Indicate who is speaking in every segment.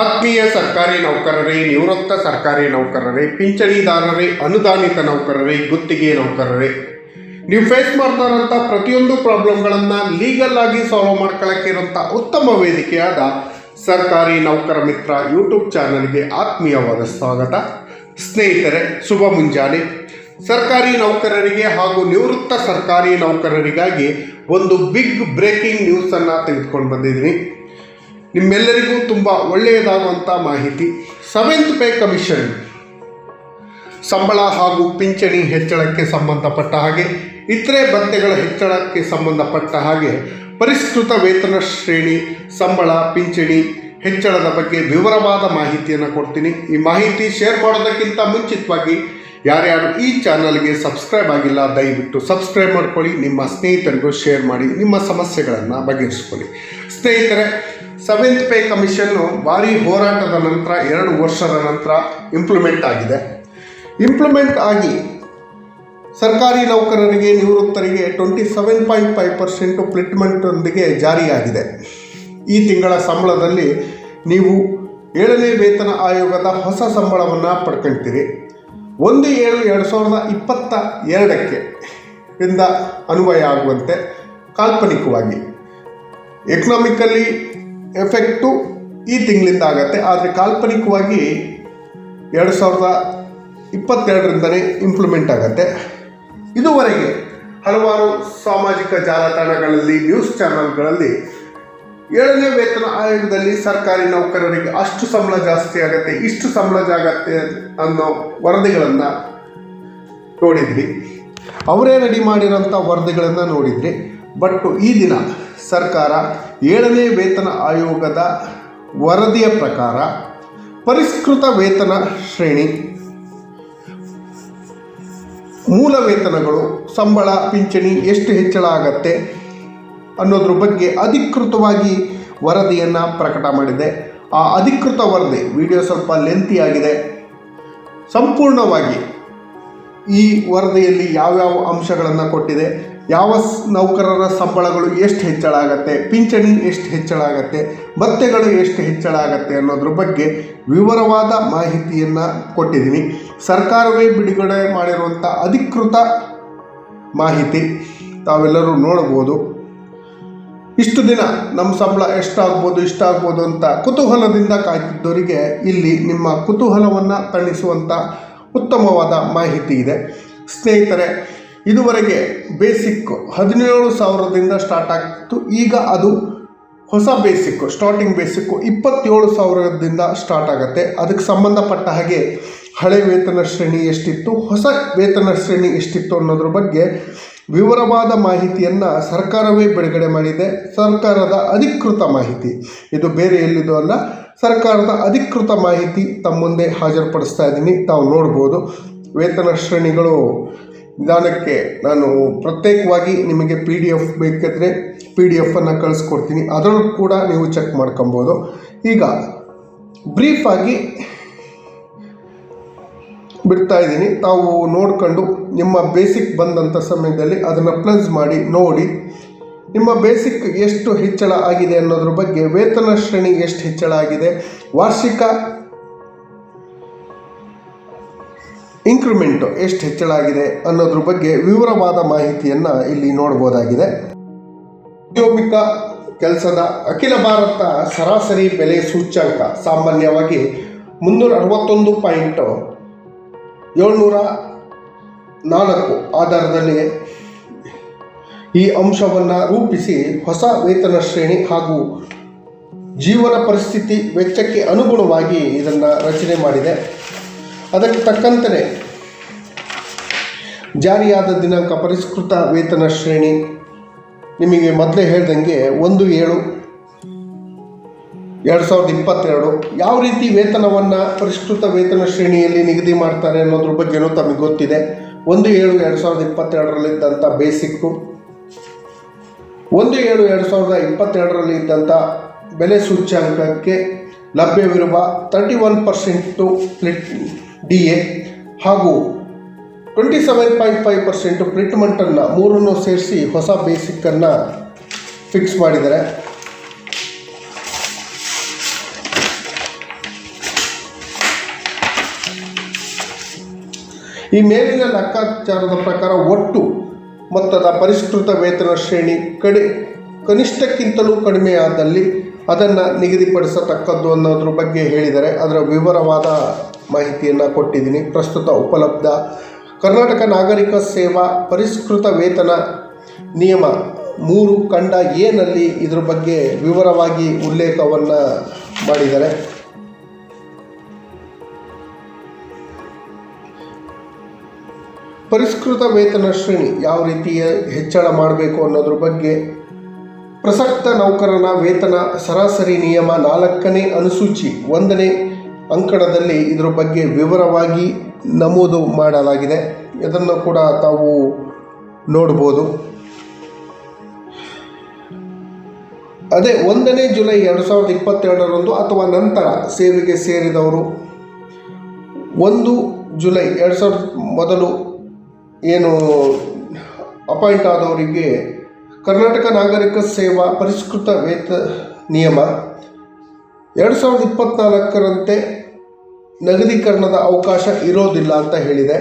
Speaker 1: ಆತ್ಮೀಯ ಸರ್ಕಾರಿ ನೌಕರರೇ, ನಿವೃತ್ತ ಸರ್ಕಾರಿ ನೌಕರರೇ, ಪಿಂಚಣಿದಾರರೇ, ಅನುದಾನಿತ ನೌಕರರೇ, ಗುತ್ತಿಗೆ ನೌಕರರೇ. ನೀವು ಫೇಸ್ ಮಾಡ್ತಾ ಇರೋಂಥ ಪ್ರತಿಯೊಂದು ಪ್ರಾಬ್ಲಮ್ಗಳನ್ನು ಲೀಗಲ್ ಆಗಿ ಸಾಲ್ವ್ ಮಾಡ್ಕೊಳ್ಳೋಕ್ಕೆ ಇರೋಂಥ ಉತ್ತಮ ವೇದಿಕೆಯಾದ ಸರ್ಕಾರಿ ನೌಕರ ಮಿತ್ರ ಯೂಟ್ಯೂಬ್ ಚಾನಲ್ಗೆ ಆತ್ಮೀಯವಾದ ಸ್ವಾಗತ. ಸ್ನೇಹಿತರೆ, ಶುಭ ಮುಂಜಾನೆ. ಸರ್ಕಾರಿ ನೌಕರರಿಗೆ ಹಾಗೂ ನಿವೃತ್ತ ಸರ್ಕಾರಿ ನೌಕರರಿಗಾಗಿ ಒಂದು ಬಿಗ್ ಬ್ರೇಕಿಂಗ್ ನ್ಯೂಸನ್ನು ತೆಗೆದುಕೊಂಡು ಬಂದಿದ್ದೀನಿ. ನಿಮ್ಮೆಲ್ಲರಿಗೂ ತುಂಬ ಒಳ್ಳೆಯದಾಗುವಂಥ ಮಾಹಿತಿ. Seventh pay commission. ಸಂಬಳ ಹಾಗೂ ಪಿಂಚಣಿ ಹೆಚ್ಚಳಕ್ಕೆ ಸಂಬಂಧಪಟ್ಟ ಹಾಗೆ, ಇತರೆ ಭತ್ಯೆಗಳ ಹೆಚ್ಚಳಕ್ಕೆ ಸಂಬಂಧಪಟ್ಟ ಹಾಗೆ ಪರಿಷ್ಕೃತ ವೇತನ ಶ್ರೇಣಿ, ಸಂಬಳ, ಪಿಂಚಣಿ ಹೆಚ್ಚಳದ ಬಗ್ಗೆ ವಿವರವಾದ ಮಾಹಿತಿಯನ್ನು ಕೊಡ್ತೀನಿ. ಈ ಮಾಹಿತಿ ಶೇರ್ ಮಾಡೋದಕ್ಕಿಂತ ಮುಂಚಿತವಾಗಿ ಯಾರ್ಯಾರು ಈ ಚಾನಲ್ಗೆ ಸಬ್ಸ್ಕ್ರೈಬ್ ಆಗಿಲ್ಲ, ದಯವಿಟ್ಟು ಸಬ್ಸ್ಕ್ರೈಬ್ ಮಾಡ್ಕೊಳ್ಳಿ. ನಿಮ್ಮ ಸ್ನೇಹಿತರಿಗೂ ಶೇರ್ ಮಾಡಿ, ನಿಮ್ಮ ಸಮಸ್ಯೆಗಳನ್ನು ಬಗೆಹರಿಸ್ಕೊಳ್ಳಿ. ಸ್ನೇಹಿತರೆ ಸೆವೆಂತ್ ಪೇ ಕಮಿಷನ್ನು ಭಾರಿ ಹೋರಾಟದ ನಂತರ ಎರಡು ವರ್ಷದ ನಂತರ ಇಂಪ್ಲಿಮೆಂಟ್ ಆಗಿದೆ. ಇಂಪ್ಲಿಮೆಂಟ್ ಆಗಿ ಸರ್ಕಾರಿ ನೌಕರರಿಗೆ, ನಿವೃತ್ತರಿಗೆ twenty seven point five percent ಪ್ಲಿಟ್ಮೆಂಟೊಂದಿಗೆ ಜಾರಿಯಾಗಿದೆ. ಈ ತಿಂಗಳ ಸಂಬಳದಲ್ಲಿ ನೀವು ಏಳನೇ ವೇತನ ಆಯೋಗದ ಹೊಸ ಸಂಬಳವನ್ನು ಪಡ್ಕೊಳ್ತೀರಿ ಒಂದು ಏಳು ಎರಡು ಸಾವಿರದ ಇಪ್ಪತ್ತ ಎರಡಕ್ಕೆ ಇಂದ ಅನ್ವಯ ಆಗುವಂತೆ ಕಾಲ್ಪನಿಕವಾಗಿ. ಎಕನಾಮಿಕಲಿ ಎಫೆಕ್ಟು ಈ ತಿಂಗಳಿಂದ ಆಗತ್ತೆ. ಆದರೆ ಕಾಲ್ಪನಿಕವಾಗಿ ಎರಡು ಸಾವಿರದ ಇಪ್ಪತ್ತೆರಡರಿಂದನೇ ಇಂಪ್ಲಿಮೆಂಟ್ ಆಗತ್ತೆ. ಇದುವರೆಗೆ ಹಲವಾರು ಸಾಮಾಜಿಕ ಜಾಲತಾಣಗಳಲ್ಲಿ ನ್ಯೂಸ್ ಚಾನಲ್ಗಳಲ್ಲಿ ಏಳನೇ ವೇತನ ಆಯೋಗದಲ್ಲಿ ಸರ್ಕಾರಿ ನೌಕರರಿಗೆ ಅಷ್ಟು ಸಂಬಳ ಜಾಸ್ತಿ ಆಗತ್ತೆ, ಇಷ್ಟು ಸಂಬಳ ಜಾಗತ್ತೆ ಅನ್ನೋ ವರದಿಗಳನ್ನು ನೋಡಿದ್ವಿ. ಅವರೇ ರೆಡಿ ಮಾಡಿರೋಂಥ ವರದಿಗಳನ್ನು ನೋಡಿದ್ರಿ. ಬಟ್ ಈ ದಿನ ಸರ್ಕಾರ ಏಳನೇ ವೇತನ ಆಯೋಗದ ವರದಿಯ ಪ್ರಕಾರ ಪರಿಷ್ಕೃತ ವೇತನ ಶ್ರೇಣಿ, ಮೂಲ ವೇತನಗಳು, ಸಂಬಳ, ಪಿಂಚಣಿ ಎಷ್ಟು ಹೆಚ್ಚಳ ಆಗತ್ತೆ ಅನ್ನೋದ್ರ ಬಗ್ಗೆ ಅಧಿಕೃತವಾಗಿ ವರದಿಯನ್ನು ಪ್ರಕಟ ಮಾಡಿದೆ. ಆ ಅಧಿಕೃತ ವರದಿ ವಿಡಿಯೋ ಸ್ವಲ್ಪ ಲೆಂತಿ ಆಗಿದೆ. ಸಂಪೂರ್ಣವಾಗಿ ಈ ವರದಿಯಲ್ಲಿ ಯಾವ್ಯಾವ ಅಂಶಗಳನ್ನು ಕೊಟ್ಟಿದೆ ಯಾವ ನೌಕರರ ಸಂಬಳಗಳು ಎಷ್ಟು ಹೆಚ್ಚಳ ಆಗತ್ತೆ ಪಿಂಚಣಿ ಎಷ್ಟು ಹೆಚ್ಚಳ ಆಗತ್ತೆ ಭತ್ಯೆಗಳು ಎಷ್ಟು ಹೆಚ್ಚಳ ಆಗತ್ತೆ ಅನ್ನೋದ್ರ ಬಗ್ಗೆ ವಿವರವಾದ ಮಾಹಿತಿಯನ್ನು ಕೊಟ್ಟಿದ್ದೀನಿ. ಸರ್ಕಾರವೇ ಬಿಡುಗಡೆ ಮಾಡಿರುವಂಥ ಅಧಿಕೃತ ಮಾಹಿತಿ ತಾವೆಲ್ಲರೂ ನೋಡ್ಬೋದು ಇಷ್ಟು ದಿನ ನಮ್ಮ ಸಂಬಳ ಎಷ್ಟಾಗ್ಬೋದು, ಇಷ್ಟಾಗ್ಬೋದು ಅಂತ ಕುತೂಹಲದಿಂದ ಕಾಯ್ತಿದ್ದವರಿಗೆ ಇಲ್ಲಿ ನಿಮ್ಮ ಕುತೂಹಲವನ್ನು ತಣಿಸುವಂಥ ಉತ್ತಮವಾದ ಮಾಹಿತಿ ಇದೆ. ಸ್ನೇಹಿತರೆ ಇದುವರೆಗೆ ಬೇಸಿಕ್ ಹದಿನೇಳು ಸಾವಿರದಿಂದ ಸ್ಟಾರ್ಟ್ ಆಗ್ತಿತ್ತು. ಈಗ ಅದು ಹೊಸ ಬೇಸಿಕ್ಕು ಸ್ಟಾರ್ಟಿಂಗ್ ಬೇಸಿಕ್ಕು ಇಪ್ಪತ್ತೇಳು ಸಾವಿರದಿಂದ ಸ್ಟಾರ್ಟ್ ಆಗುತ್ತೆ. ಅದಕ್ಕೆ ಸಂಬಂಧಪಟ್ಟ ಹಾಗೆ ಹಳೆ ವೇತನ ಶ್ರೇಣಿ ಎಷ್ಟಿತ್ತು, ಹೊಸ ವೇತನ ಶ್ರೇಣಿ ಎಷ್ಟಿತ್ತು ಅನ್ನೋದ್ರ ಬಗ್ಗೆ ವಿವರವಾದ ಮಾಹಿತಿಯನ್ನು ಸರ್ಕಾರವೇ ಬಿಡುಗಡೆ ಮಾಡಿದೆ. ಸರ್ಕಾರದ ಅಧಿಕೃತ ಮಾಹಿತಿ. ಇದು ಬೇರೆ ಎಲ್ಲಿದು ಅಲ್ಲ, ಸರ್ಕಾರದ ಅಧಿಕೃತ ಮಾಹಿತಿ ತಮ್ಮ ಮುಂದೆ ಹಾಜರುಪಡಿಸ್ತಾ ಇದ್ದೀನಿ. ತಾವು ನೋಡ್ಬೋದು. ವೇತನ ಶ್ರೇಣಿಗಳು ನಿಧಾನಕ್ಕೆ ನಾನು ಪ್ರತ್ಯೇಕವಾಗಿ ನಿಮಗೆ ಪಿ ಡಿ ಎಫ್ ಬೇಕಿದ್ರೆ ಪಿ ಡಿ ಎಫನ್ನು ಕಳಿಸ್ಕೊಡ್ತೀನಿ. ಅದರಲ್ಲೂ ಕೂಡ ನೀವು ಚೆಕ್ ಮಾಡ್ಕೊಬೋದು. ಈಗ ಬ್ರೀಫಾಗಿ ಬಿಡ್ತಾ ಇದ್ದೀನಿ. ತಾವು ನೋಡ್ಕೊಂಡು ನಿಮ್ಮ ಬೇಸಿಕ್ ಬಂದಂಥ ಸಮಯದಲ್ಲಿ ಅದನ್ನು ಪ್ಲಸ್ ಮಾಡಿ, ನೋಡಿ. ನಿಮ್ಮ ಬೇಸಿಕ್ ಎಷ್ಟು ಹೆಚ್ಚಳ ಆಗಿದೆ ಅನ್ನೋದ್ರ ಬಗ್ಗೆ ವೇತನ ಶ್ರೇಣಿ ಎಷ್ಟು ಹೆಚ್ಚಳ ಆಗಿದೆ? ವಾರ್ಷಿಕ ಇನ್ಕ್ರಿಮೆಂಟು ಎಷ್ಟು ಹೆಚ್ಚಳ ಆಗಿದೆ ಅನ್ನೋದ್ರ ಬಗ್ಗೆ ವಿವರವಾದ ಮಾಹಿತಿಯನ್ನು ಇಲ್ಲಿ ನೋಡ್ಬೋದಾಗಿದೆ. ಉದ್ಯೋಗಿಕ ಕೆಲಸದ ಅಖಿಲ ಭಾರತ ಸರಾಸರಿ ಬೆಲೆ ಸೂಚ್ಯಂಕ ಸಾಮಾನ್ಯವಾಗಿ ಮುನ್ನೂರ ಅರವತ್ತೊಂದು ಪಾಯಿಂಟ್ ಏಳ್ನೂರ ನಾಲ್ಕು ಆಧಾರದಲ್ಲಿ ಈ ಅಂಶವನ್ನು ರೂಪಿಸಿ ಹೊಸ ವೇತನ ಶ್ರೇಣಿ ಹಾಗೂ ಜೀವನ ಪರಿಸ್ಥಿತಿ ವೆಚ್ಚಕ್ಕೆ ಅನುಗುಣವಾಗಿ ಇದನ್ನು ರಚನೆ ಮಾಡಿದೆ. ಅದಕ್ಕೆ ತಕ್ಕಂತೆ ಜಾರಿಯಾದ ದಿನಾಂಕ ಪರಿಷ್ಕೃತ ವೇತನ ಶ್ರೇಣಿ. ನಿಮಗೆ ಮೊದಲೇ ಹೇಳ್ದಂಗೆ ಒಂದು ಏಳು, ಎರಡು ಸಾವಿರದ ಇಪ್ಪತ್ತೆರಡು. ಯಾವ ರೀತಿ ವೇತನವನ್ನು ಪರಿಷ್ಕೃತ ವೇತನ ಶ್ರೇಣಿಯಲ್ಲಿ ನಿಗದಿ ಮಾಡ್ತಾರೆ ಅನ್ನೋದ್ರ ಬಗ್ಗೆನೂ ತಮಗೆ ಗೊತ್ತಿದೆ. ಒಂದು ಏಳು ಎರಡು ಸಾವಿರದ ಇಪ್ಪತ್ತೆರಡರಲ್ಲಿದ್ದಂಥ ಬೇಸಿಕ್ಕು. ಒಂದು ಏಳು ಎರಡು ಸಾವಿರದ ಇಪ್ಪತ್ತೆರಡರಲ್ಲಿ ಇದ್ದಂಥ ಬೆಲೆ ಸೂಚ್ಯಾಂಕಕ್ಕೆ ಲಭ್ಯವಿರುವ thirty one percent D A ಹಾಗೂ twenty seven point five percent ಪ್ರಿಟ್ಮೆಂಟನ್ನು ಮೂರನ್ನು ಸೇರಿಸಿ ಹೊಸ ಬೇಸಿಕ್ಕನ್ನು ಫಿಕ್ಸ್ ಮಾಡಿದ್ದಾರೆ. ಈ ಮೇಲಿನ ಲೆಕ್ಕಾಚಾರದ ಪ್ರಕಾರ ಒಟ್ಟು ಮೊತ್ತದ ಪರಿಷ್ಕೃತ ವೇತನ ಶ್ರೇಣಿ ಕಡಿ ಕನಿಷ್ಠಕ್ಕಿಂತಲೂ ಕಡಿಮೆಯಾದಲ್ಲಿ ಅದನ್ನು ನಿಗದಿಪಡಿಸತಕ್ಕದ್ದು ಅನ್ನೋದ್ರ ಬಗ್ಗೆ ಹೇಳಿದರೆ ಅದರ ವಿವರವಾದ ಮಾಹಿತಿಯನ್ನು ಕೊಟ್ಟಿದ್ದೀನಿ. ಪ್ರಸ್ತುತ ಉಪಲಬ್ಧ ಕರ್ನಾಟಕ ನಾಗರಿಕ ಸೇವಾ ಪರಿಷ್ಕೃತ ವೇತನ ನಿಯಮ ಮೂರು ಕಂಡ ಏನಲ್ಲಿ ಇದರ ಬಗ್ಗೆ ವಿವರವಾಗಿ ಉಲ್ಲೇಖವನ್ನು ಮಾಡಿದ್ದಾರೆ. ಪರಿಷ್ಕೃತ ವೇತನ ಶ್ರೇಣಿ ಯಾವ ರೀತಿಯ ಹೆಚ್ಚಳ ಮಾಡಬೇಕು ಅನ್ನೋದ್ರ ಬಗ್ಗೆ ಪ್ರಸಕ್ತ ನೌಕರನ ವೇತನ ಸರಾಸರಿ ನಿಯಮ ನಾಲ್ಕನೇ ಅನುಸೂಚಿ ಒಂದನೇ ಅಂಕಣದಲ್ಲಿ ಇದರ ಬಗ್ಗೆ ವಿವರವಾಗಿ ನಮೂದು ಮಾಡಲಾಗಿದೆ. ಇದನ್ನು ಕೂಡ ತಾವು ನೋಡ್ಬೋದು. ಅದೇ ಒಂದನೇ ಜುಲೈ ಎರಡು ಸಾವಿರದ ಇಪ್ಪತ್ತೆರಡರಂದು ಅಥವಾ ನಂತರ ಸೇವೆಗೆ ಸೇರಿದವರು. ಒಂದು ಜುಲೈ ಎರಡು ಸಾವಿರದ ಮೊದಲು ಏನು ಅಪಾಯಿಂಟ್ ಆದವರಿಗೆ ಕರ್ನಾಟಕ ನಾಗರಿಕ ಸೇವಾ ಪರಿಷ್ಕೃತ ವೇತ ನಿಯಮ. ಎರಡು ಸಾವಿರದ ಇಪ್ಪತ್ತ್ನಾಲ್ಕರಂತೆ ನಗದೀಕರಣದ ಅವಕಾಶ ಇರೋದಿಲ್ಲ ಅಂತ ಹೇಳಿದೆ.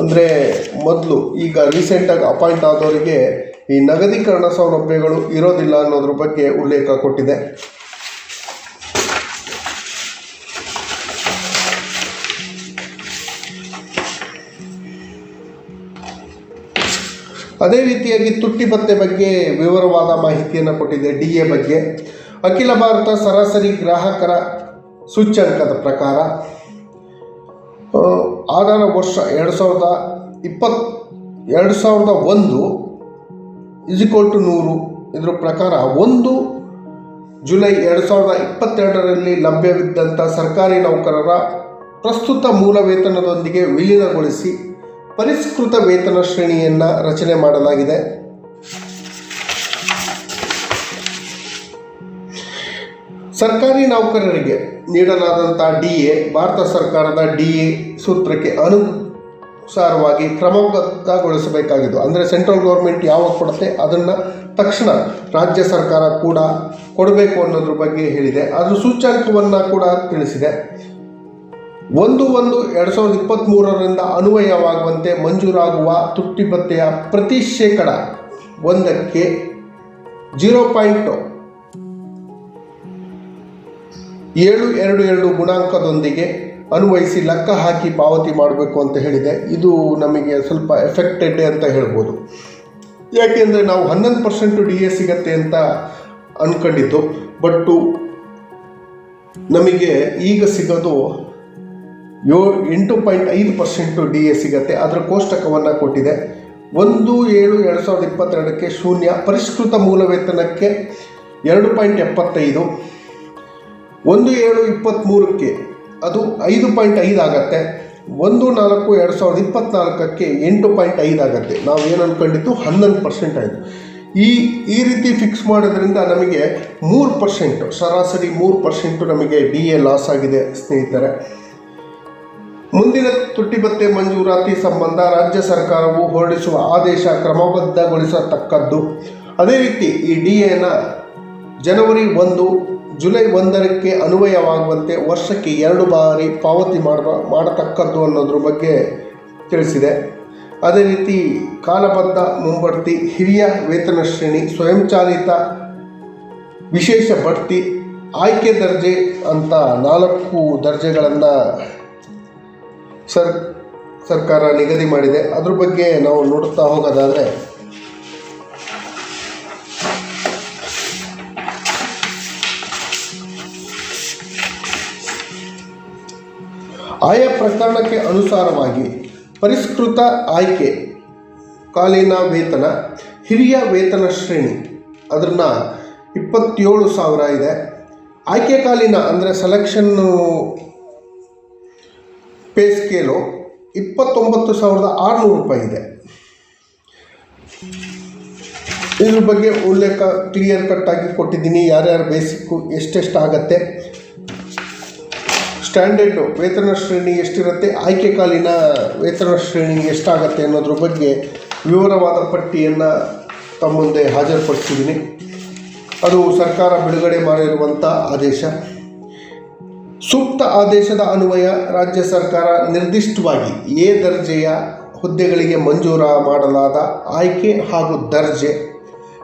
Speaker 1: ಅಂದರೆ ಮೊದಲು ಈಗ ರೀಸೆಂಟಾಗಿ ಅಪಾಯಿಂಟ್ ಆದವರಿಗೆ ಈ ನಗದೀಕರಣ ಸೌಲಭ್ಯಗಳು ಇರೋದಿಲ್ಲ ಅನ್ನೋದ್ರ ಬಗ್ಗೆ ಉಲ್ಲೇಖ ಕೊಟ್ಟಿದೆ. ಅದೇ ರೀತಿಯಾಗಿ ತುಟ್ಟಿ ಭತ್ತೆ ಬಗ್ಗೆ ವಿವರವಾದ ಮಾಹಿತಿಯನ್ನು ಕೊಟ್ಟಿದೆ ಡಿ ಎ ಬಗ್ಗೆ. ಅಖಿಲ ಭಾರತ ಸರಾಸರಿ ಗ್ರಾಹಕರ ಸೂಚ್ಯಂಕದ ಪ್ರಕಾರ ಆ, ಆಧಾರ ವರ್ಷ ಎರಡು ಸಾವಿರದ ಇಪ್ಪತ್ ಎರಡು ಸಾವಿರದ ಒಂದು ಇಜಿಕೋಲ್ ಟು ನೂರು ಇದರ ಪ್ರಕಾರ ಒಂದು ಜುಲೈ ಎರಡು ಸಾವಿರದ ಇಪ್ಪತ್ತೆರಡರಲ್ಲಿ ಲಭ್ಯವಿದ್ದಂಥ ಸರ್ಕಾರಿ ನೌಕರರ ಪ್ರಸ್ತುತ ಮೂಲ ವೇತನದೊಂದಿಗೆ ವಿಲೀನಗೊಳಿಸಿ ಪರಿಷ್ಕೃತ ವೇತನ ಶ್ರೇಣಿಯನ್ನು ರಚನೆ ಮಾಡಲಾಗಿದೆ. ಸರ್ಕಾರಿ ನೌಕರರಿಗೆ ನೀಡಲಾದಂಥ ಡಿ ಎ, ಭಾರತ ಸರ್ಕಾರದ ಡಿ ಎ ಸೂತ್ರಕ್ಕೆ ಅನುಸಾರವಾಗಿ ಕ್ರಮಬದ್ಧಗೊಳಿಸಬೇಕಾಗಿದ್ದು, ಅಂದರೆ ಸೆಂಟ್ರಲ್ ಗೌರ್ಮೆಂಟ್ ಯಾವಾಗ ಕೊಡುತ್ತೆ ಅದನ್ನು ತಕ್ಷಣ ರಾಜ್ಯ ಸರ್ಕಾರ ಕೂಡ ಕೊಡಬೇಕು ಅನ್ನೋದ್ರ ಬಗ್ಗೆ ಹೇಳಿದೆ. ಅದು ಸೂಚ್ಯಾಂಕವನ್ನು ಕೂಡ ತಿಳಿಸಿದೆ. ಒಂದು ಒಂದು ಎರಡು ಸಾವಿರದ ಇಪ್ಪತ್ತ್ಮೂರರಿಂದ ಅನ್ವಯವಾಗುವಂತೆ ಮಂಜೂರಾಗುವ ತುಟ್ಟಿ ಭತ್ತೆಯ ಪ್ರತಿ ಶೇಕಡ ಒಂದಕ್ಕೆ ಜೀರೋ ಪಾಯಿಂಟ್ ಏಳು ಎರಡು ಎರಡು ಗುಣಾಂಕದೊಂದಿಗೆ ಅನ್ವಯಿಸಿ ಲೆಕ್ಕ ಹಾಕಿ ಪಾವತಿ ಮಾಡಬೇಕು ಅಂತ ಹೇಳಿದೆ. ಇದು ನಮಗೆ ಸ್ವಲ್ಪ ಎಫೆಕ್ಟೆಡ್ ಅಂತ ಹೇಳ್ಬೋದು. ಯಾಕೆಂದರೆ ನಾವು ಹನ್ನೊಂದು ಪರ್ಸೆಂಟು ಡಿ ಎ ಸಿಗತ್ತೆ ಅಂತ ಅಂದ್ಕೊಂಡಿದ್ದು ಬಟ್ಟು ನಮಗೆ ಈಗ ಸಿಗೋದು ಯೋ ಎಂಟು ಪಾಯಿಂಟ್ ಐದು ಪರ್ಸೆಂಟು ಡಿ ಎ ಸಿಗತ್ತೆ. ಅದರ ಕೋಷ್ಟಕವನ್ನು ಕೊಟ್ಟಿದೆ. ಒಂದು ಏಳು ಎರಡು ಸಾವಿರದ ಇಪ್ಪತ್ತೆರಡಕ್ಕೆ ಶೂನ್ಯ ಪರಿಷ್ಕೃತ ಮೂಲ ವೇತನಕ್ಕೆ ಎರಡು ಪಾಯಿಂಟ್ ಎಪ್ಪತ್ತೈದು. ಒಂದು ಏಳು ಇಪ್ಪತ್ತ್ಮೂರಕ್ಕೆ ಅದು ಐದು ಪಾಯಿಂಟ್ ಐದು ಆಗತ್ತೆ. ಒಂದು ನಾಲ್ಕು ಎರಡು ಸಾವಿರದ ಇಪ್ಪತ್ತ್ನಾಲ್ಕಕ್ಕೆ ಎಂಟು ಪಾಯಿಂಟ್ ಐದು ಆಗುತ್ತೆ. ನಾವು ಏನು ಅಂದ್ಕೊಂಡಿದ್ದು ಹನ್ನೊಂದು ಪರ್ಸೆಂಟ್ ಆಯಿತು. ಈ ಈ ರೀತಿ ಫಿಕ್ಸ್ ಮಾಡೋದ್ರಿಂದ ನಮಗೆ ಮೂರು ಪರ್ಸೆಂಟು, ಸರಾಸರಿ ಮೂರು ಪರ್ಸೆಂಟು ನಮಗೆ ಡಿ ಎ ಲಾಸ್ ಆಗಿದೆ, ಸ್ನೇಹಿತರೆ. ಮುಂದಿನ ತುಟ್ಟಿಬತ್ತೆ ಮಂಜೂರಾತಿ ಸಂಬಂಧ ರಾಜ್ಯ ಸರ್ಕಾರವು ಹೊರಡಿಸುವ ಆದೇಶ ಕ್ರಮಬದ್ಧಗೊಳಿಸತಕ್ಕದ್ದು. ಅದೇ ರೀತಿ ಈ ಡಿ ಎನ ಜನವರಿ ಒಂದು ಜುಲೈ ಒಂದರಕ್ಕೆ ಅನ್ವಯವಾಗುವಂತೆ ವರ್ಷಕ್ಕೆ ಎರಡು ಬಾರಿ ಪಾವತಿ ಮಾಡುವ ಮಾಡತಕ್ಕದ್ದು ಅನ್ನೋದ್ರ ಬಗ್ಗೆ ತಿಳಿಸಿದೆ. ಅದೇ ರೀತಿ ಕಾಲಬದ್ಧ ಮುಂಬಡ್ತಿ, ಹಿರಿಯ ವೇತನ ಶ್ರೇಣಿ, ಸ್ವಯಂಚಾಲಿತ ವಿಶೇಷ ಬಡ್ತಿ, ಆಯ್ಕೆ ದರ್ಜೆ ಅಂತ ನಾಲ್ಕು ದರ್ಜೆಗಳನ್ನು ಸರ್, ಸರ್ಕಾರ ನಿಗದಿ ಮಾಡಿದೆ. ಅದ್ರ ಬಗ್ಗೆ ನಾವು ನೋಡುತ್ತಾ ಹೋಗೋದಾದರೆ ಆಯಾ ಪ್ರಕರಣಕ್ಕೆ ಅನುಸಾರವಾಗಿ ಪರಿಷ್ಕೃತ ಆಯ್ಕೆ, ಕಾಲೀನ ವೇತನ, ಹಿರಿಯ ವೇತನ ಶ್ರೇಣಿ ಅದನ್ನು ಇಪ್ಪತ್ತೇಳು ಸಾವಿರ ಇದೆ. ಆಯ್ಕೆ ಕಾಲೀನ ಅಂದರೆ ಸೆಲೆಕ್ಷನ್ನು ಪೇ ಸ್ಕೇಲು ಇಪ್ಪತ್ತೊಂಬತ್ತು ಸಾವಿರದ ಆರುನೂರು ರೂಪಾಯಿ ಇದೆ. ಇದ್ರ ಬಗ್ಗೆ ಉಲ್ಲೇಖ ಕ್ಲಿಯರ್ ಕಟ್ಟಾಗಿ ಕೊಟ್ಟಿದ್ದೀನಿ. ಯಾರ್ಯಾರು ಬೇಸಿಕ್ಕು ಎಷ್ಟೆಷ್ಟು ಆಗತ್ತೆ? ಸ್ಟ್ಯಾಂಡರ್ಡು ವೇತನ ಶ್ರೇಣಿ ಎಷ್ಟಿರುತ್ತೆ? ಆಯ್ಕೆ ಕಾಲಿನ ವೇತನ ಶ್ರೇಣಿ ಎಷ್ಟಾಗತ್ತೆ ಅನ್ನೋದ್ರ ಬಗ್ಗೆ ವಿವರವಾದ ಪಟ್ಟಿಯನ್ನು ತಮ್ಮ ಮುಂದೆ ಹಾಜರುಪಡಿಸಿದ್ದೀನಿ. ಅದು ಸರ್ಕಾರ ಬಿಡುಗಡೆ ಮಾಡಿರುವಂಥ ಆದೇಶ. ಸೂಕ್ತ ಆದೇಶದ ಅನ್ವಯ ರಾಜ್ಯ ಸರ್ಕಾರ ನಿರ್ದಿಷ್ಟವಾಗಿ ಎ ದರ್ಜೆಯ ಹುದ್ದೆಗಳಿಗೆ ಮಂಜೂರ ಮಾಡಲಾದ ಆಯ್ಕೆ ಹಾಗೂ ದರ್ಜೆ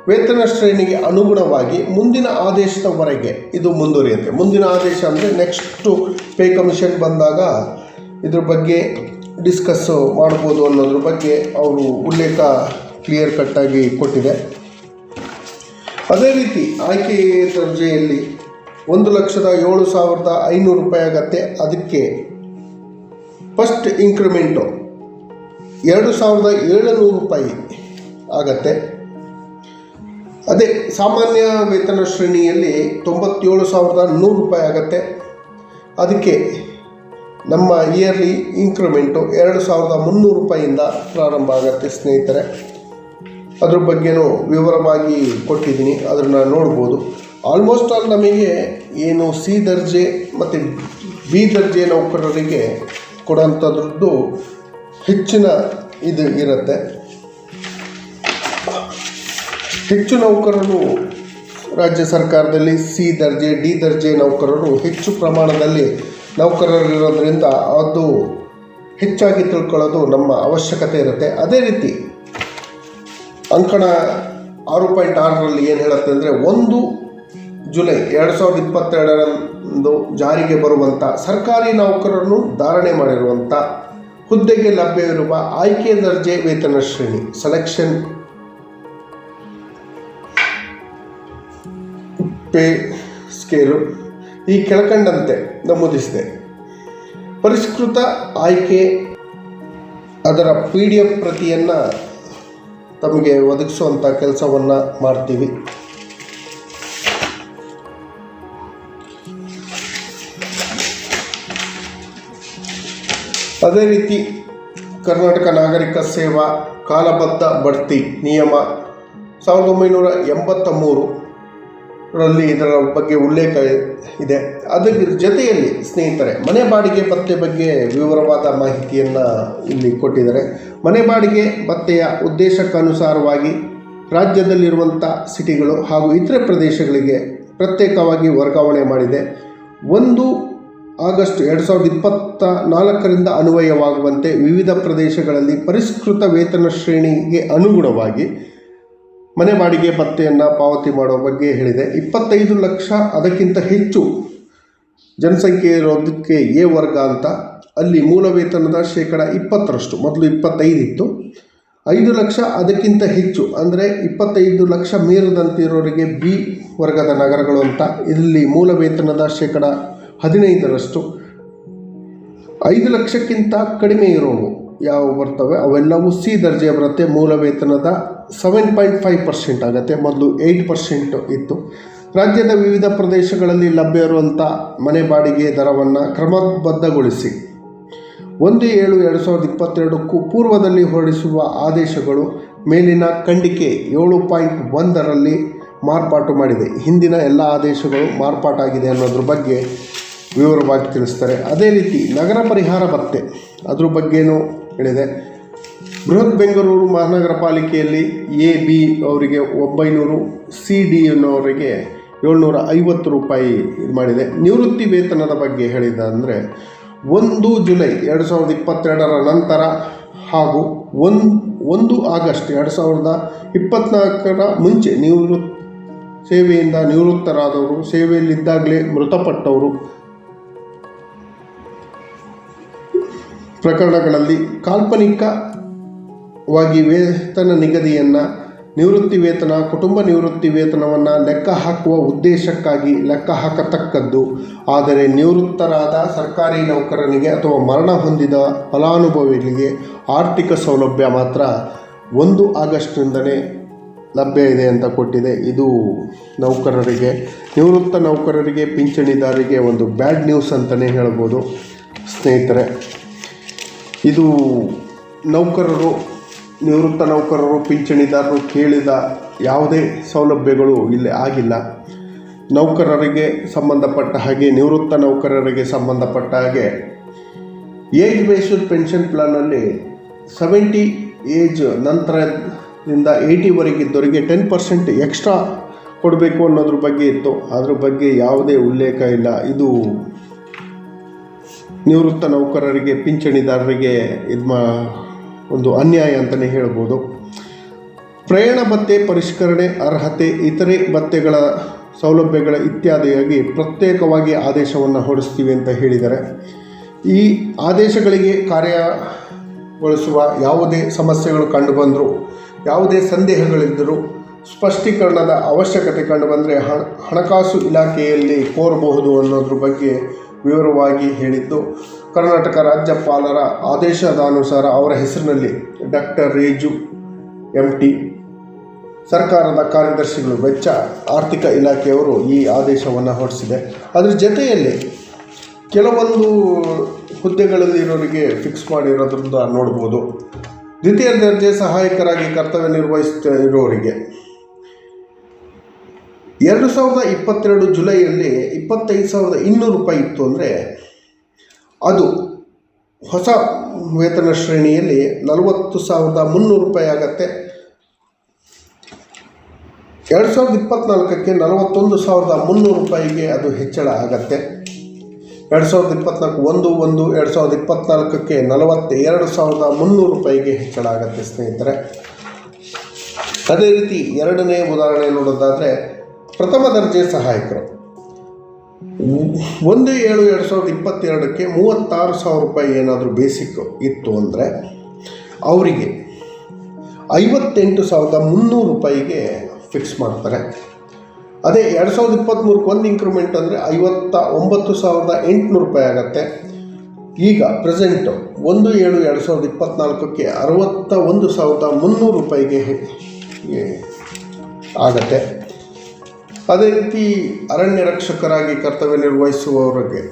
Speaker 1: ವೇತನ ಶ್ರೇಣಿಗೆ ಅನುಗುಣವಾಗಿ ಮುಂದಿನ ಆದೇಶದವರೆಗೆ ಇದು ಮುಂದುವರಿಯುತ್ತೆ. ಮುಂದಿನ ಆದೇಶ ಅಂದರೆ ನೆಕ್ಸ್ಟು ಪೇ ಕಮಿಷನ್ ಬಂದಾಗ ಇದ್ರ ಬಗ್ಗೆ ಡಿಸ್ಕಸ್ಸು ಮಾಡ್ಬೋದು ಅನ್ನೋದ್ರ ಬಗ್ಗೆ ಅವರು ಉಲ್ಲೇಖ ಕ್ಲಿಯರ್ ಕಟ್ಟಾಗಿ ಕೊಟ್ಟಿದೆ. ಅದೇ ರೀತಿ ಆಯ್ಕೆ ದರ್ಜೆಯಲ್ಲಿ ಒಂದು ಲಕ್ಷದ ಏಳು ಸಾವಿರದ ಐನೂರು ರೂಪಾಯಿ ಆಗತ್ತೆ. ಅದಕ್ಕೆ ಫಸ್ಟ್ ಇನ್ಕ್ರಿಮೆಂಟು ಎರಡು ಸಾವಿರದ ಏಳುನೂರು ರೂಪಾಯಿ ಆಗತ್ತೆ. ಅದೇ ಸಾಮಾನ್ಯ ವೇತನ ಶ್ರೇಣಿಯಲ್ಲಿ ತೊಂಬತ್ತೇಳು ಸಾವಿರದ ನೂರು ರೂಪಾಯಿ ಆಗತ್ತೆ. ಅದಕ್ಕೆ ನಮ್ಮ ಇಯರ್ಲಿ ಇನ್ಕ್ರಿಮೆಂಟು ಎರಡು ಸಾವಿರದ ಮುನ್ನೂರು ರೂಪಾಯಿಯಿಂದ ಪ್ರಾರಂಭ ಆಗುತ್ತೆ ಸ್ನೇಹಿತರೆ. ಅದ್ರ ಬಗ್ಗೆನೂ ವಿವರವಾಗಿ ಕೊಟ್ಟಿದ್ದೀನಿ, ಅದನ್ನು ನೋಡ್ಬೋದು. ಆಲ್ಮೋಸ್ಟ್ ಆಲ್ ನಮಗೆ ಏನು ಸಿ ದರ್ಜೆ ಮತ್ತು ಬಿ ದರ್ಜೆ ನೌಕರರಿಗೆ ಕೊಡೋಂಥದ್ರದ್ದು ಹೆಚ್ಚಿನ ಇದು ಇರುತ್ತೆ. ಹೆಚ್ಚು ನೌಕರರು ರಾಜ್ಯ ಸರ್ಕಾರದಲ್ಲಿ ಸಿ ದರ್ಜೆ, ಡಿ ದರ್ಜೆ ನೌಕರರು ಹೆಚ್ಚು ಪ್ರಮಾಣದಲ್ಲಿ ನೌಕರರಿರೋದ್ರಿಂದ ಅದು ಹೆಚ್ಚಾಗಿ ತಿಳ್ಕೊಳ್ಳೋದು ನಮ್ಮ ಅವಶ್ಯಕತೆ ಇರುತ್ತೆ. ಅದೇ ರೀತಿ ಅಂಕಣ ಆರು ಪಾಯಿಂಟ್ ಆರರಲ್ಲಿ ಏನು ಹೇಳುತ್ತೆ ಅಂದರೆ ಒಂದು ಜುಲೈ ಎರಡು ಸಾವಿರದ ಇಪ್ಪತ್ತೆರಡರಂದು ಜಾರಿಗೆ ಬರುವಂಥ ಸರ್ಕಾರಿ ನೌಕರರನ್ನು ಧಾರಣೆ ಮಾಡಿರುವಂಥ ಹುದ್ದೆಗೆ ಲಭ್ಯವಿರುವ ಆಯ್ಕೆ ದರ್ಜೆ ವೇತನ ಶ್ರೇಣಿ ಸೆಲೆಕ್ಷನ್ ಪೇ ಸ್ಕೇಲು ಈ ಕೆಳಕಂಡಂತೆ ನಮೂದಿಸಿದೆ. ಪರಿಷ್ಕೃತ ಆಯ್ಕೆ ಅದರ ಪಿ ಡಿ ಎಫ್ ಪ್ರತಿಯನ್ನು ತಮಗೆ ಒದಗಿಸುವಂಥ ಕೆಲಸವನ್ನು ಮಾಡ್ತೀವಿ. ಅದೇ ರೀತಿ ಕರ್ನಾಟಕ ನಾಗರಿಕ ಸೇವಾ ಕಾಲಬದ್ಧ ಬಡ್ತಿ ನಿಯಮ ಸಾವಿರದ ಒಂಬೈನೂರ ಎಂಬತ್ತ ಮೂರು ರಲ್ಲಿ ಇದರ ಬಗ್ಗೆ ಉಲ್ಲೇಖ ಇದೆ. ಅದರ ಜೊತೆಯಲ್ಲಿ ಸ್ನೇಹಿತರೆ, ಮನೆ ಬಾಡಿಗೆ ಪತ್ತೆ ಬಗ್ಗೆ ವಿವರವಾದ ಮಾಹಿತಿಯನ್ನು ಇಲ್ಲಿ ಕೊಟ್ಟಿದ್ದಾರೆ. ಮನೆ ಬಾಡಿಗೆ ಭತ್ಯೆಯ ಉದ್ದೇಶಕ್ಕನುಸಾರವಾಗಿ ರಾಜ್ಯದಲ್ಲಿರುವಂಥ ಸಿಟಿಗಳು ಹಾಗೂ ಇತರೆ ಪ್ರದೇಶಗಳಿಗೆ ಪ್ರತ್ಯೇಕವಾಗಿ ವರ್ಗಾವಣೆ ಮಾಡಿದೆ. ಒಂದು ಆಗಸ್ಟ್ ಎರಡು ಸಾವಿರದ ಇಪ್ಪತ್ತ ನಾಲ್ಕರಿಂದ ಅನ್ವಯವಾಗುವಂತೆ ವಿವಿಧ ಪ್ರದೇಶಗಳಲ್ಲಿ ಪರಿಷ್ಕೃತ ವೇತನ ಶ್ರೇಣಿಗೆ ಅನುಗುಣವಾಗಿ ಮನೆ ಬಾಡಿಗೆ ಭತ್ತೆಯನ್ನು ಪಾವತಿ ಮಾಡುವ ಬಗ್ಗೆ ಹೇಳಿದೆ. ಇಪ್ಪತ್ತೈದು ಲಕ್ಷ ಅದಕ್ಕಿಂತ ಹೆಚ್ಚು ಜನಸಂಖ್ಯೆ ಇರೋದಕ್ಕೆ ಎ ವರ್ಗ ಅಂತ. ಅಲ್ಲಿ ಮೂಲ ವೇತನದ ಶೇಕಡ ಇಪ್ಪತ್ತರಷ್ಟು. ಮೊದಲು ಇಪ್ಪತ್ತೈದು ಇತ್ತು. ಐದು ಲಕ್ಷ ಅದಕ್ಕಿಂತ ಹೆಚ್ಚು. ಅಂದರೆ ಇಪ್ಪತ್ತೈದು ಲಕ್ಷ ಮೀರದಂತಿರೋರಿಗೆ ಬಿ ವರ್ಗದ ನಗರಗಳು ಅಂತ. ಇಲ್ಲಿ ಮೂಲ ವೇತನದ ಶೇಕಡ ಹದಿನೈದರಷ್ಟು. ಐದು ಲಕ್ಷಕ್ಕಿಂತ ಕಡಿಮೆ ಇರೋವು ಯಾವ ಬರ್ತವೆ? ಅವೆಲ್ಲವೂ ಸಿ ದರ್ಜೆಯ ಬರುತ್ತೆ. ಮೂಲ ವೇತನದ ಸೆವೆನ್ ಪಾಯಿಂಟ್ ಫೈವ್ ಪರ್ಸೆಂಟ್ ಆಗುತ್ತೆ, ಮೊದಲು ಏಯ್ಟ್ ಪರ್ಸೆಂಟ್ ಇತ್ತು. ರಾಜ್ಯದ ವಿವಿಧ ಪ್ರದೇಶಗಳಲ್ಲಿ ಲಭ್ಯ ಇರುವಂಥ ಮನೆ ಬಾಡಿಗೆ ದರವನ್ನು ಕ್ರಮಬದ್ಧಗೊಳಿಸಿ. ಒಂದು ಏಳು ಎರಡು ಸಾವಿರದ ಇಪ್ಪತ್ತೆರಡಕ್ಕೂ ಪೂರ್ವದಲ್ಲಿ ಹೊರಡಿಸುವ ಆದೇಶಗಳು ಮೇಲಿನ ಖಂಡಿಕೆ ಏಳು ಪಾಯಿಂಟ್ ಒಂದರಲ್ಲಿ ಮಾರ್ಪಾಟು ಮಾಡಿದೆ. ಹಿಂದಿನ ಎಲ್ಲ ಆದೇಶಗಳು ಮಾರ್ಪಾಟಾಗಿದೆ ಅನ್ನೋದ್ರ ಬಗ್ಗೆ ವಿವರವಾಗಿ ತಿಳಿಸ್ತಾರೆ. ಅದೇ ರೀತಿ ನಗರ ಪರಿಹಾರ ಭತ್ತೆ, ಅದ್ರ ಬಗ್ಗೆನೂ ಹೇಳಿದೆ. ಬೃಹತ್ ಬೆಂಗಳೂರು ಮಹಾನಗರ ಪಾಲಿಕೆಯಲ್ಲಿ ಎ ಬಿ ಅವರಿಗೆ ಒಂಬೈನೂರು, ಸಿ ಡಿ ಅನ್ನೋರಿಗೆ ಏಳ್ನೂರ ಐವತ್ತು ರೂಪಾಯಿ ಇದು ಮಾಡಿದೆ. ನಿವೃತ್ತಿ ವೇತನದ ಬಗ್ಗೆ ಹೇಳಿದ ಅಂದರೆ ಒಂದು ಜುಲೈ ಎರಡು ಸಾವಿರದ ಇಪ್ಪತ್ತೆರಡರ ನಂತರ ಹಾಗೂ ಒಂದು ಒಂದು ಆಗಸ್ಟ್ ಎರಡು ಸಾವಿರದ ಇಪ್ಪತ್ತ್ನಾಲ್ಕರ ಮುಂಚೆ ನಿವೃತ್ ಸೇವೆಯಿಂದ ನಿವೃತ್ತರಾದವರು ಸೇವೆಯಲ್ಲಿದ್ದಾಗಲೇ ಮೃತಪಟ್ಟವರು. ಪ್ರಕರಣಗಳಲ್ಲಿ ಕಾಲ್ಪನಿಕವಾಗಿ ವೇತನ ನಿಗದಿಯನ್ನು ನಿವೃತ್ತಿ ವೇತನ, ಕುಟುಂಬ ನಿವೃತ್ತಿ ವೇತನವನ್ನು ಲೆಕ್ಕ ಹಾಕುವ ಉದ್ದೇಶಕ್ಕಾಗಿ ಲೆಕ್ಕ ಹಾಕತಕ್ಕದ್ದು. ಆದರೆ ನಿವೃತ್ತರಾದ ಸರ್ಕಾರಿ ನೌಕರನಿಗೆ ಅಥವಾ ಮರಣ ಹೊಂದಿದ ಫಲಾನುಭವಿಗಳಿಗೆ ಆರ್ಥಿಕ ಸೌಲಭ್ಯ ಮಾತ್ರ ಒಂದು ಆಗಸ್ಟ್ನಿಂದಲೇ ಲಭ್ಯ ಇದೆ ಅಂತ ಕೊಟ್ಟಿದೆ. ಇದು ನೌಕರರಿಗೆ, ನಿವೃತ್ತ ನೌಕರರಿಗೆ ಪಿಂಚಣಿದಾರರಿಗೆ ಒಂದು ಬ್ಯಾಡ್ ನ್ಯೂಸ್ ಅಂತಲೇ ಹೇಳ್ಬೋದು. ಸ್ನೇಹಿತರೆ, ಇದು ನೌಕರರು ನಿವೃತ್ತ ನೌಕರರು, ಪಿಂಚಣಿದಾರರು ಕೇಳಿದ ಯಾವುದೇ ಸೌಲಭ್ಯಗಳು ಇಲ್ಲಿ ಆಗಿಲ್ಲ. ನೌಕರರಿಗೆ ಸಂಬಂಧಪಟ್ಟ ಹಾಗೆ, ನಿವೃತ್ತ ನೌಕರರಿಗೆ ಸಂಬಂಧಪಟ್ಟ ಹಾಗೆ, ಏಜ್ ಬೇಸ್ಡ್ ಪೆನ್ಷನ್ ಪ್ಲಾನಲ್ಲಿ ಸೆವೆಂಟಿ ಏಜ್ ನಂತರದಿಂದ ಏಯ್ಟಿವರೆಗಿದ್ದವರಿಗೆ ಟೆನ್ ಪರ್ಸೆಂಟ್ ಎಕ್ಸ್ಟ್ರಾ ಕೊಡಬೇಕು ಅನ್ನೋದ್ರ ಬಗ್ಗೆ ಇತ್ತು. ಅದ್ರ ಬಗ್ಗೆ ಯಾವುದೇ ಉಲ್ಲೇಖ ಇಲ್ಲ. ಇದು ನಿವೃತ್ತ ನೌಕರರಿಗೆ, ಪಿಂಚಣಿದಾರರಿಗೆ ಇದು ಮಾ ಒಂದು ಅನ್ಯಾಯ ಅಂತಲೇ ಹೇಳ್ಬೋದು. ಪ್ರಯಾಣ ಭತ್ಯೆ ಪರಿಷ್ಕರಣೆ, ಅರ್ಹತೆ, ಇತರೆ ಭತ್ಯೆಗಳ ಸೌಲಭ್ಯಗಳ ಇತ್ಯಾದಿಯಾಗಿ ಪ್ರತ್ಯೇಕವಾಗಿ ಆದೇಶವನ್ನು ಹೊರಡಿಸ್ತೀವಿ ಅಂತ ಹೇಳಿದ್ದಾರೆ. ಈ ಆದೇಶಗಳಿಗೆ ಕಾರ್ಯಗೊಳಿಸುವ ಯಾವುದೇ ಸಮಸ್ಯೆಗಳು ಕಂಡುಬಂದರೂ, ಯಾವುದೇ ಸಂದೇಹಗಳಿದ್ದರೂ ಸ್ಪಷ್ಟೀಕರಣದ ಅವಶ್ಯಕತೆ ಕಂಡುಬಂದರೆ ಹಣ, ಹಣಕಾಸು ಇಲಾಖೆಯಲ್ಲಿ ಕೋರಬಹುದು ಅನ್ನೋದ್ರ ಬಗ್ಗೆ ವಿವರವಾಗಿ ಹೇಳಿದ್ದು ಕರ್ನಾಟಕ ರಾಜ್ಯಪಾಲರ ಆದೇಶದಾನುಸಾರ ಅವರ ಹೆಸರಿನಲ್ಲಿ ಡಾಕ್ಟರ್ ರೇಜು ಎಂ ಟಿ ಸರ್ಕಾರದ ಕಾರ್ಯದರ್ಶಿಗಳು ವೆಚ್ಚ ಆರ್ಥಿಕ ಇಲಾಖೆಯವರು ಈ ಆದೇಶವನ್ನು ಹೊರಡಿಸಿದೆ. ಅದರ ಜೊತೆಯಲ್ಲಿ ಕೆಲವೊಂದು ಹುದ್ದೆಗಳಲ್ಲಿ ಇರೋರಿಗೆ ಫಿಕ್ಸ್ ಮಾಡಿರೋದ್ರಿಂದ ನೋಡ್ಬೋದು. ದ್ವಿತೀಯ ದರ್ಜೆ ಸಹಾಯಕರಾಗಿ ಕರ್ತವ್ಯ ನಿರ್ವಹಿಸ್ತಾ ಇರೋರಿಗೆ ಎರಡು ಸಾವಿರದ ಇಪ್ಪತ್ತೆರಡು ಜುಲೈಯಲ್ಲಿ ಇಪ್ಪತ್ತೈದು ಸಾವಿರದ ಇನ್ನೂರು ರೂಪಾಯಿ ಇತ್ತು ಅಂದರೆ ಅದು ಹೊಸ ವೇತನ ಶ್ರೇಣಿಯಲ್ಲಿ ನಲವತ್ತು ಸಾವಿರದ ಮುನ್ನೂರು ರೂಪಾಯಿ ಆಗತ್ತೆ. ಎರಡು ಸಾವಿರದ ಇಪ್ಪತ್ತ್ನಾಲ್ಕಕ್ಕೆ ನಲವತ್ತೊಂದು ಸಾವಿರದ ಮುನ್ನೂರು ರೂಪಾಯಿಗೆ ಅದು ಹೆಚ್ಚಳ ಆಗತ್ತೆ. ಎರಡು ಸಾವಿರದ ಇಪ್ಪತ್ತ್ನಾಲ್ಕು ಒಂದು ಒಂದು, ಎರಡು ಸಾವಿರದ ಇಪ್ಪತ್ತ್ನಾಲ್ಕಕ್ಕೆ ನಲವತ್ತೆರಡು ಸಾವಿರದ ಮುನ್ನೂರು ರೂಪಾಯಿಗೆ ಹೆಚ್ಚಳ ಆಗತ್ತೆ ಸ್ನೇಹಿತರೆ. ಅದೇ ರೀತಿ ಎರಡನೇ ಉದಾಹರಣೆ ನೋಡೋದಾದರೆ ಪ್ರಥಮ ದರ್ಜೆ ಸಹಾಯಕರು. ಒಂದು ಏಳು ಎರಡು ಸಾವಿರದ ಇಪ್ಪತ್ತೆರಡಕ್ಕೆ ಮೂವತ್ತಾರು ಸಾವಿರ ರೂಪಾಯಿ ಏನಾದರೂ ಬೇಸಿಕ್ ಇತ್ತು ಅಂದರೆ ಅವರಿಗೆ ಐವತ್ತೆಂಟು ಸಾವಿರದ ಮುನ್ನೂರು ರೂಪಾಯಿಗೆ ಫಿಕ್ಸ್ ಮಾಡ್ತಾರೆ. ಅದೇ ಎರಡು ಸಾವಿರದ ಇಪ್ಪತ್ತ್ಮೂರಕ್ಕೆ ಒಂದು ಇಂಕ್ರಿಮೆಂಟ್ ಅಂದರೆ ಐವತ್ತ ಒಂಬತ್ತು ಸಾವಿರದ ಎಂಟುನೂರು ರೂಪಾಯಿ ಆಗುತ್ತೆ. ಈಗ ಪ್ರೆಸೆಂಟು ಒಂದು ಏಳು ಎರಡು ಸಾವಿರದ ಇಪ್ಪತ್ತ್ನಾಲ್ಕಕ್ಕೆ ಅರವತ್ತ ಒಂದು ಸಾವಿರದ ಮುನ್ನೂರು ರೂಪಾಯಿಗೆ ಆಗುತ್ತೆ. ಅದೇ ರೀತಿ ಅರಣ್ಯ ರಕ್ಷಕರಾಗಿ ಕರ್ತವ್ಯ ನಿರ್ವಹಿಸುವವರಿಗೆ.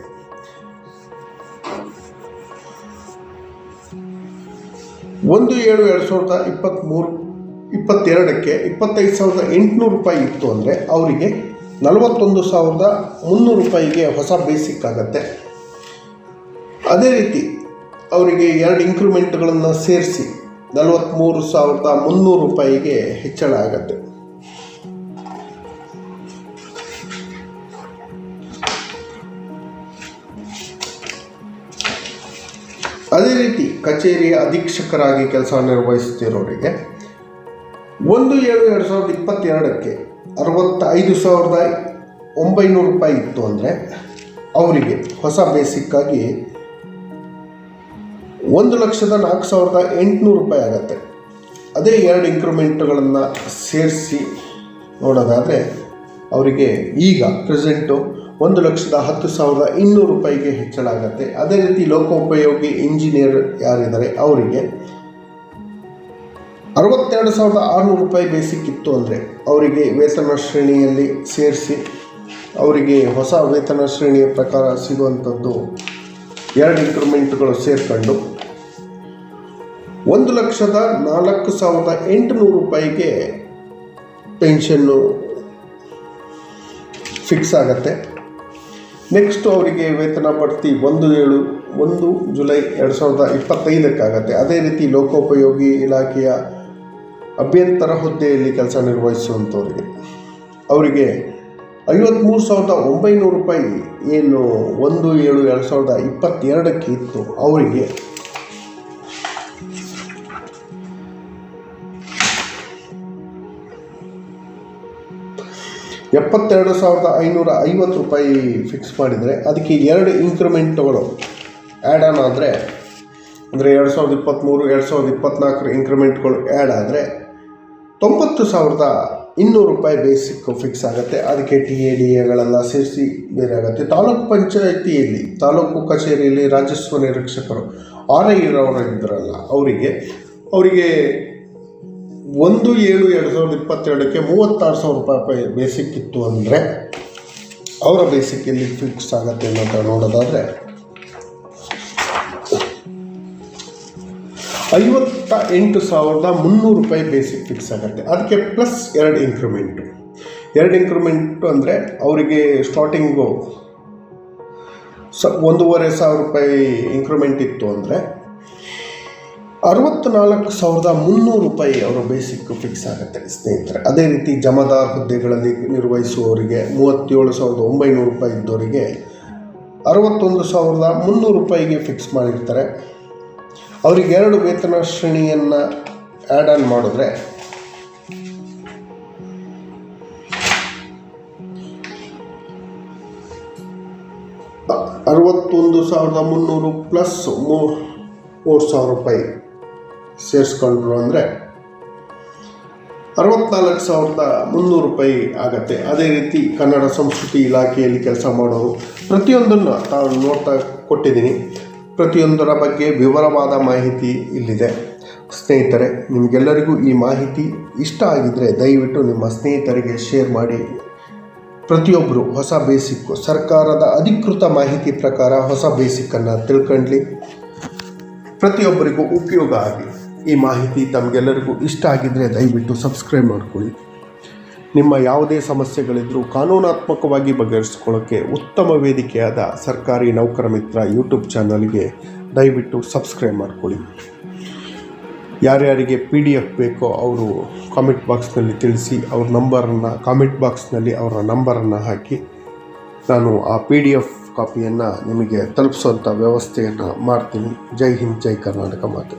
Speaker 1: ಒಂದು ಏಳು ಎರಡು ಸಾವಿರದ ಇಪ್ಪತ್ತ್ಮೂರು ಇಪ್ಪತ್ತೆರಡಕ್ಕೆ ಇಪ್ಪತ್ತೈದು ಸಾವಿರದ ಎಂಟುನೂರು ರೂಪಾಯಿ ಇತ್ತು ಅಂದರೆ ಅವರಿಗೆ ನಲವತ್ತೊಂದು ಸಾವಿರದ ಮುನ್ನೂರು ರೂಪಾಯಿಗೆ ಹೊಸ ಬೇಸಿಕ್ ಆಗತ್ತೆ. ಅದೇ ರೀತಿ ಅವರಿಗೆ ಎರಡು ಇಂಕ್ರಿಮೆಂಟ್ಗಳನ್ನು ಸೇರಿಸಿ ನಲವತ್ತ್ಮೂರು ಸಾವಿರದ ಮುನ್ನೂರು ರೂಪಾಯಿಗೆ ಹೆಚ್ಚಳ ಆಗತ್ತೆ. ಕಚೇರಿಯ ಅಧೀಕ್ಷಕರಾಗಿ ಕೆಲಸ ನಿರ್ವಹಿಸುತ್ತಿರೋರಿಗೆ ಒಂದು ಏಳು ಎರಡು ಸಾವಿರದ ಇಪ್ಪತ್ತೆರಡಕ್ಕೆ ಅರವತ್ತೈದು ಸಾವಿರದ ಒಂಬೈನೂರು ರೂಪಾಯಿ ಇತ್ತು ಅಂದರೆ ಅವರಿಗೆ ಹೊಸ ಬೇಸಿಕ್ಕಾಗಿ ಒಂದು ಲಕ್ಷದ ನಾಲ್ಕು ಸಾವಿರದ ಎಂಟುನೂರು ರೂಪಾಯಿ ಆಗುತ್ತೆ. ಅದೇ ಎರಡು ಇಂಕ್ರಿಮೆಂಟ್ಗಳನ್ನು ಸೇರಿಸಿ ನೋಡೋದಾದರೆ ಅವರಿಗೆ ಈಗ ಪ್ರೆಸೆಂಟು ಒಂದು ಲಕ್ಷದ ಹತ್ತು ಸಾವಿರದ ಇನ್ನೂರು ರೂಪಾಯಿಗೆ ಹೆಚ್ಚಳ ಆಗುತ್ತೆ ಅದೇ ರೀತಿ ಲೋಕೋಪಯೋಗಿ ಇಂಜಿನಿಯರ್ ಯಾರಿದ್ದಾರೆ ಅವರಿಗೆ ಅರವತ್ತೆರಡು ಸಾವಿರದ ಆರುನೂರು ರೂಪಾಯಿ ಬೇಸಿಕ್ ಇತ್ತು ಅಂದರೆ ಅವರಿಗೆ ವೇತನ ಶ್ರೇಣಿಯಲ್ಲಿ ಸೇರಿಸಿ ಅವರಿಗೆ ಹೊಸ ವೇತನ ಶ್ರೇಣಿಯ ಪ್ರಕಾರ ಸಿಗುವಂಥದ್ದು ಎರಡು ಇಂಕ್ರಿಮೆಂಟ್ಗಳು ಸೇರಿಕೊಂಡು ಒಂದು ಲಕ್ಷದ ನಾಲ್ಕು ಸಾವಿರದ ಎಂಟುನೂರು ರೂಪಾಯಿಗೆ ಪೆನ್ಷನ್ನು ಫಿಕ್ಸ್ ಆಗತ್ತೆ. ನೆಕ್ಸ್ಟ್ ಅವರಿಗೆ ವೇತನ ಬಡ್ತಿ ಒಂದು ಏಳು, ಒಂದು ಜುಲೈ ಎರಡು ಸಾವಿರದ ಇಪ್ಪತ್ತೈದಕ್ಕಾಗತ್ತೆ. ಅದೇ ರೀತಿ ಲೋಕೋಪಯೋಗಿ ಇಲಾಖೆಯ ಅಭ್ಯಂತರ ಹುದ್ದೆಯಲ್ಲಿ ಕೆಲಸ ನಿರ್ವಹಿಸುವಂಥವರಿಗೆ ಅವರಿಗೆ ಐವತ್ತ್ಮೂರು ಸಾವಿರದ ಒಂಬೈನೂರು ರೂಪಾಯಿ ಏನು ಒಂದು ಏಳು ಎರಡು ಸಾವಿರದ ಇಪ್ಪತ್ತೆರಡಕ್ಕೆ ಇತ್ತು. ಅವರಿಗೆ ಎಪ್ಪತ್ತೆರಡು ಸಾವಿರದ ಐನೂರ ಐವತ್ತು ರೂಪಾಯಿ ಫಿಕ್ಸ್ ಮಾಡಿದರೆ ಅದಕ್ಕೆ ಎರಡು ಇನ್ಕ್ರಿಮೆಂಟ್ಗಳು ಆ್ಯಡ್ ಆನ್ ಆದರೆ, ಅಂದರೆ ಎರಡು ಸಾವಿರದ ಇಪ್ಪತ್ತ್ಮೂರು, ಎರಡು ಸಾವಿರದ ಇಪ್ಪತ್ತ್ನಾಲ್ಕರ ಇನ್ಕ್ರಿಮೆಂಟ್ಗಳು ಆ್ಯಡ್ ಆದರೆ ತೊಂಬತ್ತು ಸಾವಿರದ ಇನ್ನೂರು ರೂಪಾಯಿ ಬೇಸಿಕ್ ಫಿಕ್ಸ್ ಆಗುತ್ತೆ. ಅದಕ್ಕೆ ಟಿ ಎ ಡಿ ಎಗಳೆಲ್ಲ ಸೇರಿಸಿ ಬೇರೆ ಆಗುತ್ತೆ. ತಾಲೂಕು ಪಂಚಾಯಿತಿಯಲ್ಲಿ, ತಾಲೂಕು ಕಚೇರಿಯಲ್ಲಿ ರಾಜಸ್ವ ನಿರೀಕ್ಷಕರು ಆರ್ ಐ ಇದ್ರಲ್ಲ, ಅವರಿಗೆ ಅವರಿಗೆ ಒಂದು ಏಳು ಎರಡು ಸಾವಿರದ ಇಪ್ಪತ್ತೆರಡಕ್ಕೆ ಮೂವತ್ತಾರು ಸಾವಿರ ರೂಪಾಯಿ ಬೇಸಿಕ್ ಇತ್ತು ಅಂದರೆ ಅವರ ಬೇಸಿಕ್ ಎಲ್ಲಿ ಫಿಕ್ಸ್ ಆಗುತ್ತೆ ಅಂತ ನೋಡೋದಾದರೆ ಐವತ್ತ ಎಂಟು ಸಾವಿರದ ಮುನ್ನೂರು ರೂಪಾಯಿ ಬೇಸಿಕ್ ಫಿಕ್ಸ್ ಆಗುತ್ತೆ. ಅದಕ್ಕೆ ಪ್ಲಸ್ ಎರಡು ಇನ್ಕ್ರಿಮೆಂಟು ಎರಡು ಇಂಕ್ರಿಮೆಂಟು ಅಂದರೆ ಅವರಿಗೆ ಸ್ಟಾರ್ಟಿಂಗು ಸ ಒಂದೂವರೆ ಸಾವಿರ ರೂಪಾಯಿ ಇನ್ಕ್ರಿಮೆಂಟ್ ಇತ್ತು ಅಂದರೆ ಅರವತ್ತ್ನಾಲ್ಕು ಸಾವಿರದ ಮುನ್ನೂರು ರೂಪಾಯಿ ಅವರ ಬೇಸಿಕ್ ಫಿಕ್ಸ್ ಆಗುತ್ತೆ ಸ್ನೇಹಿತರೆ. ಅದೇ ರೀತಿ ಜಮಾದಾರ್ ಹುದ್ದೆಗಳಲ್ಲಿ ನಿರ್ವಹಿಸುವವರಿಗೆ ಮೂವತ್ತೇಳು ಸಾವಿರದ ಒಂಬೈನೂರು ರೂಪಾಯಿ ಇದ್ದವರಿಗೆ ಅರವತ್ತೊಂದು ಸಾವಿರದ ಮುನ್ನೂರು ರೂಪಾಯಿಗೆ ಫಿಕ್ಸ್ ಮಾಡಿರ್ತಾರೆ. ಅವರಿಗೆ ಎರಡು ವೇತನ ಶ್ರೇಣಿಯನ್ನು ಆ್ಯಡ್ ಆನ್ ಮಾಡಿದ್ರೆ ಅರವತ್ತೊಂದು ಸಾವಿರದ ಮುನ್ನೂರು ಪ್ಲಸ್ ಮೂರು ಸಾವಿರ ರೂಪಾಯಿ ಸೇರಿಸ್ಕೊಂಡ್ರು ಅಂದರೆ ಅರವತ್ನಾಲ್ಕು ಸಾವಿರದ ಮುನ್ನೂರು ರೂಪಾಯಿ ಆಗತ್ತೆ. ಅದೇ ರೀತಿ ಕನ್ನಡ ಸಂಸ್ಕೃತಿ ಇಲಾಖೆಯಲ್ಲಿ ಕೆಲಸ ಮಾಡೋರು ಪ್ರತಿಯೊಂದನ್ನು ತಾವು ನೋಡ್ತಾ ಕೊಟ್ಟಿದ್ದೀನಿ. ಪ್ರತಿಯೊಂದರ ಬಗ್ಗೆ ವಿವರವಾದ ಮಾಹಿತಿ ಇಲ್ಲಿದೆ. ಸ್ನೇಹಿತರೆ, ನಿಮಗೆಲ್ಲರಿಗೂ ಈ ಮಾಹಿತಿ ಇಷ್ಟ ಆಗಿದ್ದರೆ ದಯವಿಟ್ಟು ನಿಮ್ಮ ಸ್ನೇಹಿತರಿಗೆ ಶೇರ್ ಮಾಡಿ. ಪ್ರತಿಯೊಬ್ಬರು ಹೊಸ ಬೇಸಿಕ್ಕು ಸರ್ಕಾರದ ಅಧಿಕೃತ ಮಾಹಿತಿ ಪ್ರಕಾರ ಹೊಸ ಬೇಸಿಕ್ಕನ್ನು ತಿಳ್ಕೊಂಡ್ಲಿ. ಪ್ರತಿಯೊಬ್ಬರಿಗೂ ಉಪಯೋಗ ಆಗಲಿ. ಈ ಮಾಹಿತಿ ತಮಗೆಲ್ಲರಿಗೂ ಇಷ್ಟ ಆಗಿದ್ದರೆ ದಯವಿಟ್ಟು ಸಬ್ಸ್ಕ್ರೈಬ್ ಮಾಡ್ಕೊಳ್ಳಿ. ನಿಮ್ಮ ಯಾವುದೇ ಸಮಸ್ಯೆಗಳಿದ್ದರೂ ಕಾನೂನಾತ್ಮಕವಾಗಿ ಬಗೆಹರಿಸ್ಕೊಳ್ಳೋಕ್ಕೆ ಉತ್ತಮ ವೇದಿಕೆಯಾದ ಸರ್ಕಾರಿ ನೌಕರ ಮಿತ್ರ ಯೂಟ್ಯೂಬ್ ಚಾನಲ್ಗೆ ದಯವಿಟ್ಟು ಸಬ್ಸ್ಕ್ರೈಬ್ ಮಾಡ್ಕೊಳ್ಳಿ. ಯಾರ್ಯಾರಿಗೆ ಪಿ ಡಿ ಎಫ್ ಬೇಕೋ ಅವರು ಕಾಮೆಂಟ್ ಬಾಕ್ಸ್ನಲ್ಲಿ ತಿಳಿಸಿ, ಅವ್ರ ನಂಬರನ್ನು, ಕಾಮೆಂಟ್ ಬಾಕ್ಸ್ನಲ್ಲಿ ಅವರ ನಂಬರನ್ನು ಹಾಕಿ. ನಾನು ಆ ಪಿ ಡಿ ಎಫ್ ಕಾಪಿಯನ್ನು ನಿಮಗೆ ತಲುಪಿಸುವಂಥ ವ್ಯವಸ್ಥೆಯನ್ನು ಮಾಡ್ತೀನಿ. ಜೈ ಹಿಂದ್, ಜೈ ಕರ್ನಾಟಕ ಮಾತು.